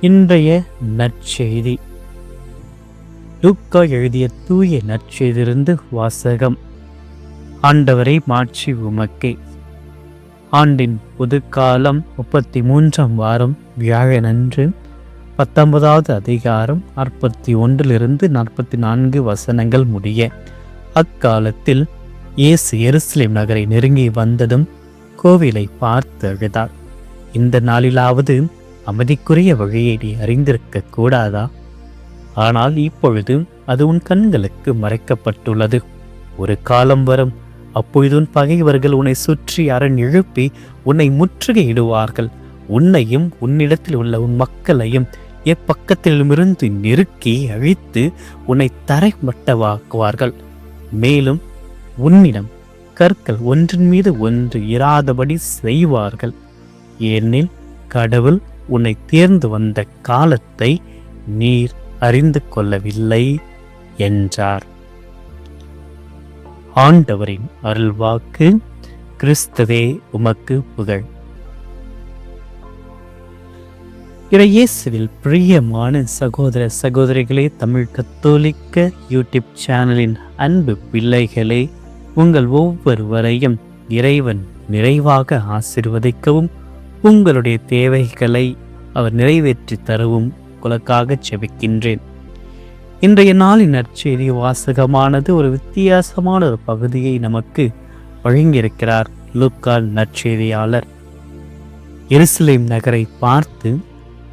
இன்றைய நற்செய்தி. லூக்கா எழுதிய தூய நற்செய்தியிலிருந்து வாசகம். ஆண்டவரை மாட்சி உமக்கே. ஆண்டின் புதுக்காலம் முப்பத்தி மூன்றாம் வாரம் வியாழனன்று பத்தொன்பதாவது அதிகாரம் நாற்பத்தி ஒன்றிலிருந்து நாற்பத்தி நான்கு வசனங்கள் முடிய அக்காலத்தில் இயேசு எருசலேம் நகரை நெருங்கி வந்ததும் கோவிலை பார்த்து அழுதார். இந்த நாளிலாவது அமைதிக்குரிய வழியை நீ அறிந்திருக்க கூடாதா? ஆனால் இப்பொழுது அது உன் கண்களுக்கு மறைக்கப்பட்டுள்ளது. ஒரு காலம் வரும் அப்பொழுது உன் பகைவர்கள் உன்னை சுற்றி அரண் எழுப்பி உன்னை முற்றுகையிடுவார்கள். உன்னையும் உன்னிடத்தில் உள்ள உன் மக்களையும் எப்பக்கத்திலுமிருந்து நெருக்கி அழித்து உன்னை தரைமட்டவாக்குவார்கள் மேலும் உன்னிடம் கற்கள் ஒன்றின் மீது ஒன்று இராதபடி செய்வார்கள். ஏனெனில் கடவுள் உன்னை தேர்ந்து வந்த காலத்தை நீர் அறிந்து கொள்ளவில்லை என்றார். ஆண்டவரின் அருள்வாக்கு கிறிஸ்துவே உமக்கு புகழ். இறையேசுவில் பிரியமான சகோதர சகோதரிகளே தமிழ் கத்தோலிக்க யூடியூப் சேனலின் அன்பு பிள்ளைகளே உங்கள் ஒவ்வொருவரையும் இறைவன் நிறைவாக ஆசிர்வதிக்கவும் உங்களுடைய தேவைகளை அவர் நிறைவேற்றி தரவும் உங்களுக்காக செபிக்கின்றேன். இன்றைய நாளின் நற்செய்தி வாசகமானது ஒரு வித்தியாசமான ஒரு பகுதியை நமக்கு வழங்கியிருக்கிறார் லூக்கால் நற்செய்தியாளர். எருசலேம் நகரை பார்த்து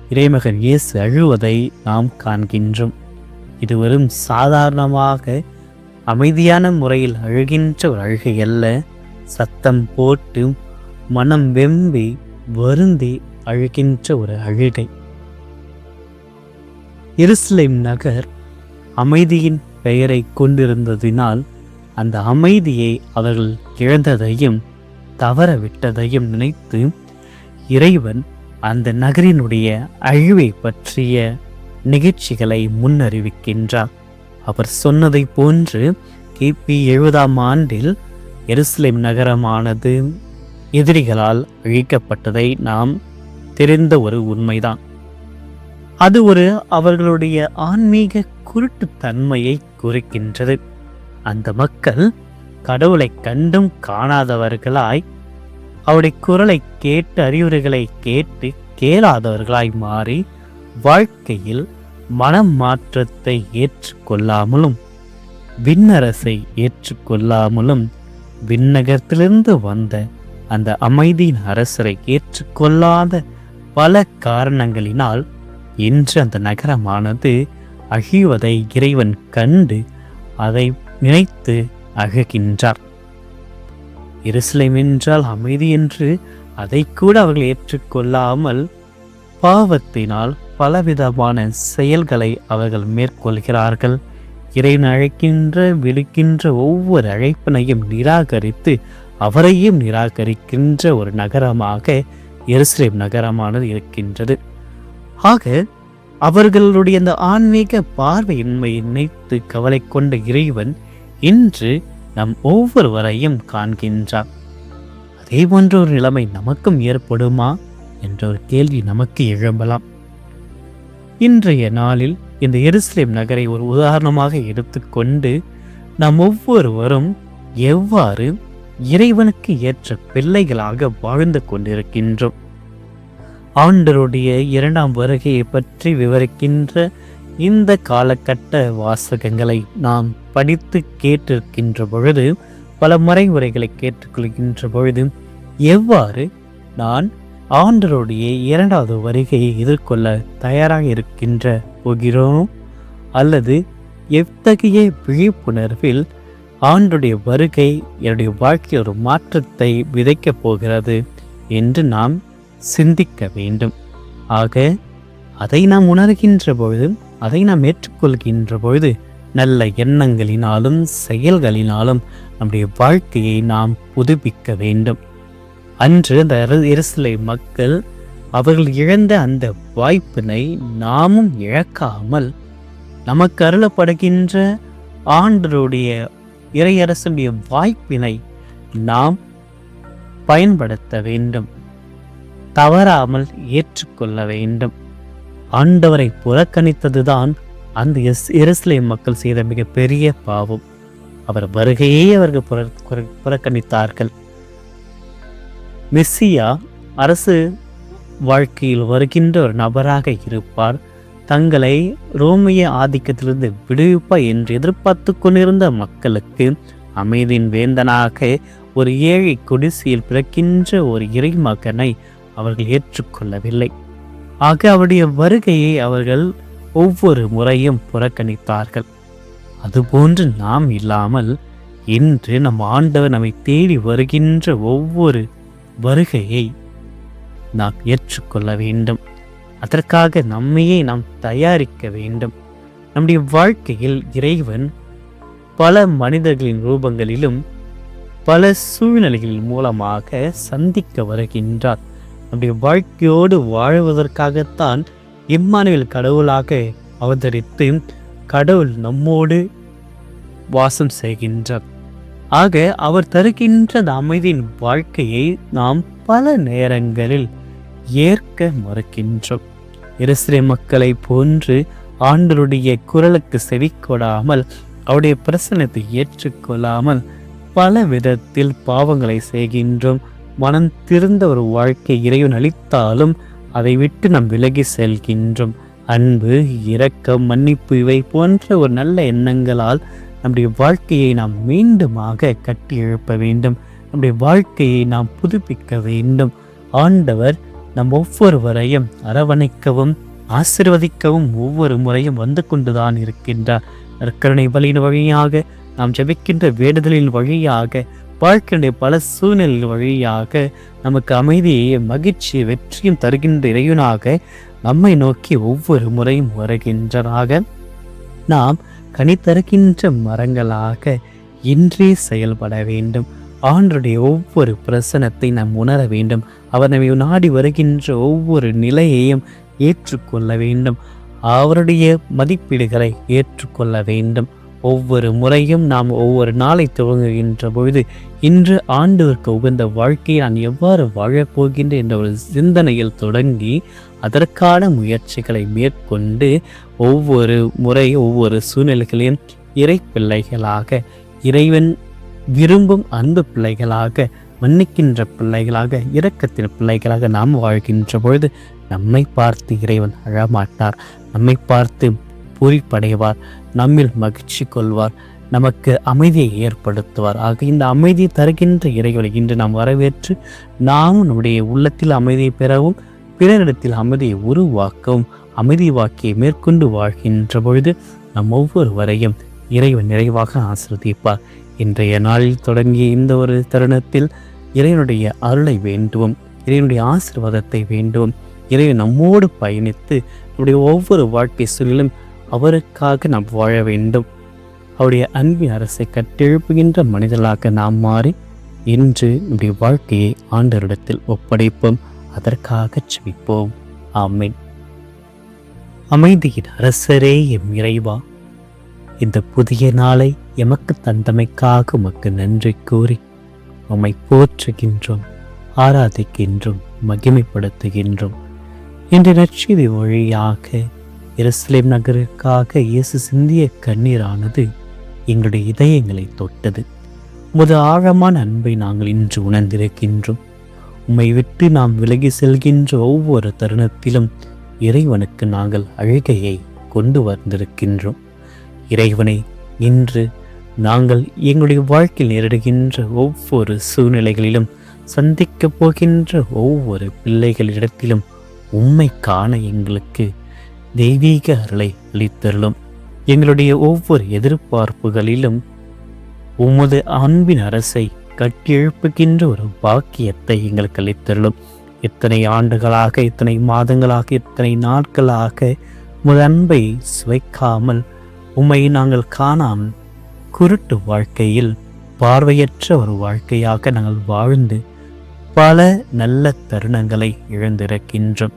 இறைமகன் இயேசு அழுவதை நாம் காண்கின்றோம். இது வெறும் சாதாரணமாக அமைதியான முறையில் அழுகின்ற ஒரு அழுகை அல்ல. சத்தம் போட்டு மனம் வெம்பி வருந்தி அழுகின்ற ஒரு அழுகை. எருசலேம் நகர் அமைதியின் பெயரை கொண்டிருந்ததினால் அந்த அமைதியை அவர்கள் இழந்ததையும் தவற விட்டதையும் நினைத்து இறைவன் அந்த நகரினுடைய அழிவை பற்றிய நிகழ்ச்சிகளை முன்னறிவிக்கின்றார். அவர் சொன்னதை போன்று கிபி எழுபதாம் ஆண்டில் எருசலேம் நகரமானது எதிரிகளால் அழிக்கப்பட்டதை நாம் தெரிந்த ஒரு உண்மைதான். அது ஒரு அவர்களுடைய ஆன்மீக குருட்டுத்தன்மையை குறிக்கின்றது. அந்த மக்கள் கடவுளை கண்டும் காணாதவர்களாய் அவருடைய குரலை கேட்டு அறிவுரைகளை கேட்டு கேளாதவர்களாய் மாறி வாழ்க்கையில் மனம் மாற்றத்தை ஏற்றுக்கொள்ளாமலும் விண்ணரசை ஏற்றுக்கொள்ளாமலும் விண்ணகத்திலிருந்து வந்த அந்த அமைதியின் அரசரை ஏற்றுக்கொள்ளாத பல காரணங்களினால் இன்று அந்த நகரமானது அகிவதை இறைவன் கண்டு அதை நினைத்து அகுகின்றார். இருசலம் என்றால் அமைதி என்று அதை கூட அவர்கள் ஏற்றுக்கொள்ளாமல் பாவத்தினால் பலவிதமான செயல்களை அவர்கள் மேற்கொள்கிறார்கள். இறைவன் அழைக்கின்ற விழுக்கின்ற ஒவ்வொரு அழைப்பினையும் நிராகரித்து அவரையும் நிராகரிக்கின்ற ஒரு நகரமாக எருசலேம் நகரமானது இருக்கின்றது. ஆக அவர்களுடைய அந்த ஆன்மீக பார்வையின்மையை நினைத்து கவலை கொண்ட இறைவன் இன்று நம் ஒவ்வொருவரையும் காண்கின்றார் அதே போன்ற ஒரு நிலைமை நமக்கும் ஏற்படுமா? என்ற ஒரு கேள்வி நமக்கு எழும்பலாம். இன்றைய நாளில் இந்த எருசலேம் நகரை ஒரு உதாரணமாக எடுத்துக்கொண்டு நாம் ஒவ்வொருவரும் எவ்வாறு இறைவனுக்கு ஏற்ற பிள்ளைகளாக வாழ்ந்து கொண்டிருக்கின்றோம். ஆண்டருடைய இரண்டாம் வருகையை பற்றி விவரிக்கின்ற இந்த காலகட்ட வாசகங்களை நாம் படித்து கேட்டிருக்கின்ற பொழுது பல முறைமுறைகளை கேட்டுக்கொள்கின்ற பொழுது எவ்வாறு நான் ஆண்டருடைய இரண்டாவது வருகையை எதிர்கொள்ள தயாராக இருக்கின்ற போகிறோம்? அல்லது எத்தகைய விழிப்புணர்வில் ஆண்டுடைய வருகை என்னுடைய வாழ்க்கையில் ஒரு மாற்றத்தை விதைக்கப் போகிறது என்று நாம் சிந்திக்க வேண்டும். ஆக அதை நாம் உணர்கின்ற பொழுது அதை நாம் ஏற்றுக்கொள்கின்ற பொழுது நல்ல எண்ணங்களினாலும் செயல்களினாலும் நம்முடைய வாழ்க்கையை நாம் புதுப்பிக்க வேண்டும். அன்று அந்த இருசிலை மக்கள் அவர்கள் இழந்த அந்த வாய்ப்பினை நாமும் இழக்காமல் நமக்கு அருளப்படுகின்ற ஆண்டருடைய இறையரசுடைய வாய்ப்பினை நாம் பயன்படுத்த வேண்டும். தவறாமல் ஏற்றுக்கொள்ள வேண்டும். ஆண்டவரை புறக்கணித்ததுதான் அந்த எஸ் எருசலேம் மக்கள் செய்த மிகப்பெரிய பாவம். அவர் வருகையே அவர்கள் புற- புறக்கணித்தார்கள். மெஸ்ஸியா அரசு வாழ்க்கையில் வருகின்ற ஒரு நபராக இருப்பார். தங்களை ரோமிய ஆதிக்கத்திலிருந்து விடுவிப்பா என்று எதிர்பார்த்து கொண்டிருந்த மக்களுக்கு அமைதியின் வேந்தனாக ஒரு ஏழை குடிசையில் பிறக்கின்ற ஒரு இறைமகனை அவர்கள் ஏற்றுக்கொள்ளவில்லை. ஆக அவருடைய வருகையை அவர்கள் ஒவ்வொரு முறையும் புறக்கணித்தார்கள். அதுபோன்று நாம் இல்லாமல் இன்று நம் ஆண்டவர் நம்மை தேடி வருகின்ற ஒவ்வொரு வருகையை நாம் ஏற்றுக்கொள்ள வேண்டும். அதற்காக நம்மையே நாம் தயாரிக்க வேண்டும். நம்முடைய வாழ்க்கையில் இறைவன் பல மனிதர்களின் ரூபங்களிலும் பல சூழ்நிலைகளின் மூலமாக சந்திக்க வருகின்றார். நம்முடைய வாழ்க்கையோடு வாழ்வதற்காகத்தான் இம்மானுவில் கடவுளாக அவதரித்து கடவுள் நம்மோடு வாசம் செய்கின்றார். ஆக அவர் தருகின்ற அமைதியின் வாழ்க்கையை நாம் பல நேரங்களில் ஏற்க மறுக்கின்றோம். எருசலே மக்களை போன்று ஆண்டருடைய குரலுக்கு செவிக்கொடாமல் அவருடைய பிரசனத்தை ஏற்றுக்கொள்ளாமல் பல விதத்தில் பாவங்களை செய்கின்றோம். மனம் திருந்த ஒரு வாழ்க்கை இறைவன் அளித்தாலும் அதை விட்டு நாம் விலகி செல்கின்றோம். அன்பு இரக்கம் மன்னிப்பு இவை போன்ற ஒரு நல்ல எண்ணங்களால் நம்முடைய வாழ்க்கையை நாம் மீண்டுமாக கட்டி எழுப்ப வேண்டும். நம்முடைய வாழ்க்கையை நாம் புதுப்பிக்க வேண்டும். ஆண்டவர் நம் ஒவ்வொருவரையும் அரவணைக்கவும் ஆசிர்வதிக்கவும் ஒவ்வொரு முறையும் வந்து கொண்டுதான் இருக்கின்றார். நற்கருணை பலியின் வழியாக நாம் ஜெபிக்கின்ற வேண்டுதலின் வழியாக வாழ்க்கையுடைய பல சூழ்நிலை வழியாக நமக்கு அமைதியை மகிழ்ச்சி வெற்றியும் தருகின்ற இறைவனாக நம்மை நோக்கி ஒவ்வொரு முறையும் வருகின்றனாக நாம் கனி தருகின்ற மரங்களாக இன்றே செயல்பட வேண்டும். ஆண்டுடைய ஒவ்வொரு பிரசனத்தை நாம் உணர வேண்டும். அவர் நம்மை நாடி வருகின்ற ஒவ்வொரு நிலையையும் ஏற்றுக்கொள்ள வேண்டும். அவருடைய மதிப்பீடுகளை ஏற்றுக்கொள்ள வேண்டும். ஒவ்வொரு முறையும் நாம் ஒவ்வொரு நாளை துவங்குகின்ற பொழுது இன்று ஆண்டவருக்கு உகந்த வாழ்க்கையை நான் எவ்வாறு வாழப்போகின்ற என்ற ஒரு சிந்தனையில் தொடங்கி அதற்கான முயற்சிகளை மேற்கொண்டு ஒவ்வொரு முறை ஒவ்வொரு சூழ்நிலைகளையும் இறை பிள்ளைகளாக இறைவன் விரும்பும் அன்பு பிள்ளைகளாக மன்னிக்கின்ற பிள்ளைகளாக இரக்கத்தின் பிள்ளைகளாக நாம் வாழ்கின்ற பொழுது நம்மை பார்த்து இறைவன் அழமாட்டார். நம்மை பார்த்து பூரிப்படைவார் நம்மில் மகிழ்ச்சி கொள்வார் நமக்கு அமைதியை ஏற்படுத்துவார். ஆக இந்த அமைதியை தருகின்ற இறைவனை இன்று நாம் வரவேற்று நாமும் நம்முடைய உள்ளத்தில் அமைதியை பெறவும் பிறரிடத்தில் அமைதியை உருவாக்கவும் அமைதி வாக்கியை மேற்கொண்டு வாழ்கின்ற பொழுது நம் ஒவ்வொருவரையும் இறைவன் நிறைவாக ஆசிர்வதிப்பார். இன்றைய நாளில் தொடங்கிய இந்த ஒரு தருணத்தில் இறைவனுடைய அருளை வேண்டுவோம் இறைவனுடைய ஆசீர்வாதத்தை வேண்டுவோம். இறைவன் நம்மோடு பயணித்து நம்முடைய ஒவ்வொரு வாழ்க்கை சூழலும் அவருக்காக நாம் வாழ வேண்டும். அவருடைய அன்பின் அரசை கட்டெழுப்புகின்ற மனிதர்களாக நாம் மாறி இன்று நம்முடைய வாழ்க்கையை ஆண்டவரிடத்தில் ஒப்படைப்போம் அதற்காக செபிப்போம் ஆமென். அமைதியின் அரசரே எம் இறைவா இந்த புதிய நாளை எமக்கு தந்தமைக்காக உமக்கு நன்றி கூறி உம்மை போற்றுகின்றோம் ஆராதிக்கின்றோம் மகிமைப்படுத்துகின்றோம். இன்று நற்செய்தி வழியாக எருசலேம் நகருக்காக இயேசு சிந்திய கண்ணீரானது எங்களுடைய இதயங்களை தொட்டது. உமது ஆழமான அன்பை நாங்கள் இன்று உணர்ந்திருக்கின்றோம். உம்மை விட்டு நாம் விலகி செல்கின்ற ஒவ்வொரு தருணத்திலும் இறைவனுக்கு நாங்கள் அழுகையை கொண்டு வந்திருக்கின்றோம். இறைவனை இன்று நாங்கள் எங்களுடைய வாழ்க்கையில் நேரிடுகின்ற ஒவ்வொரு சூழ்நிலைகளிலும் சந்திக்கப் போகின்ற ஒவ்வொரு பிள்ளைகளிடத்திலும் உம்மை காண எங்களுக்கு தெய்வீக அருளை அளித்தருளும். எங்களுடைய ஒவ்வொரு எதிர்பார்ப்புகளிலும் உமது அன்பின் அரசை கட்டியெழுப்புகின்ற ஒரு பாக்கியத்தை எங்களுக்கு அளித்தருளும். இத்தனை ஆண்டுகளாக இத்தனை மாதங்களாக இத்தனை நாட்களாக உமது அன்பை சுவைக்காமல் உம்மை நாங்கள் காணாமல் குருட்டு வாழ்க்கையில் பார்வையற்ற ஒரு வாழ்க்கையாக நாங்கள் வாழ்ந்து பல நல்ல தருணங்களை இழந்திருக்கின்றோம்.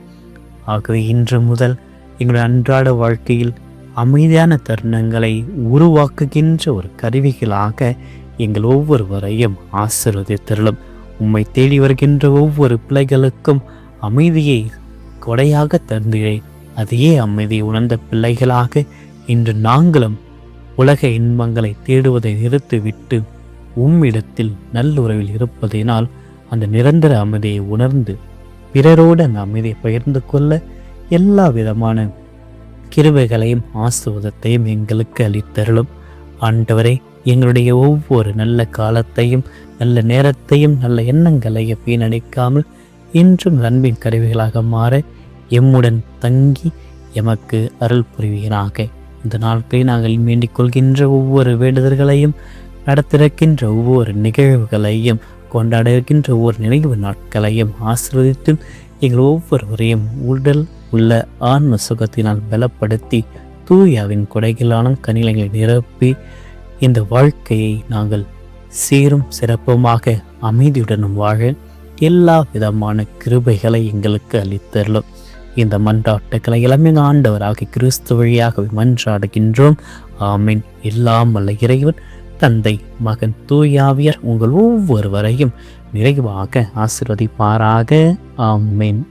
ஆகவே இன்று முதல் எங்களுடைய அன்றாட வாழ்க்கையில் அமைதியான தருணங்களை உருவாக்குகின்ற ஒரு கருவிகளாக எங்கள் ஒவ்வொருவரையும் ஆசீர்வதித்தருளும். உம்மை தேடி வருகின்ற ஒவ்வொரு பிள்ளைகளுக்கும் அமைதியை கொடையாக தந்தீரே அதையே அமைதியை உணர்ந்த பிள்ளைகளாக இன்று நாங்களும் உலக இன்பங்களை தேடுவதை நிறுத்திவிட்டு உம்மிடத்தில் நல்லுறவில் இருப்பதினால் அந்த நிரந்தர அமைதியை உணர்ந்து பிறரோடு அந்த அமைதியை பகிர்ந்து கொள்ள எல்லா விதமான கிருவைகளையும் ஆசுவதத்தையும் எங்களுக்கு அளித்தருளும். ஆண்டவரே எங்களுடைய ஒவ்வொரு நல்ல காலத்தையும் நல்ல நேரத்தையும் நல்ல எண்ணங்களையும் வீணடிக்காமல் இன்றும் அன்பின் கருவிகளாக மாற எம்முடன் தங்கி எமக்கு அருள் புரிவீராக. இந்த நாட்களில் நாங்கள் வேண்டிக் கொள்கின்ற ஒவ்வொரு வேண்டுதல்களையும் நடத்திருக்கின்ற ஒவ்வொரு நிகழ்வுகளையும் கொண்டாட இருக்கின்ற ஒவ்வொரு நினைவு நாட்களையும் ஆசிர்வதித்தும் எங்கள் ஒவ்வொருவரையும் உடல் உள்ள ஆன்ம சுகத்தினால் பலப்படுத்தி தூயாவின் கொடைகளான கனிலங்களை நிரப்பி இந்த வாழ்க்கையை நாங்கள் சீரும் சிறப்புமாக அமைதியுடனும் வாழ எல்லா விதமான கிருபைகளை எங்களுக்கு அளித்தரலும் இந்த மன்றாட்டுக்களை இளமை ஆண்டவராக கிறிஸ்து வழியாகவே மன்றாடுகின்றோம். ஆமீன். எல்லாம் வல்ல இறைவன் தந்தை மகன் தூயாவியர் உங்கள் ஒவ்வொருவரையும் நிறைவாக ஆசிர்வதிப்பாராக. ஆமீன்.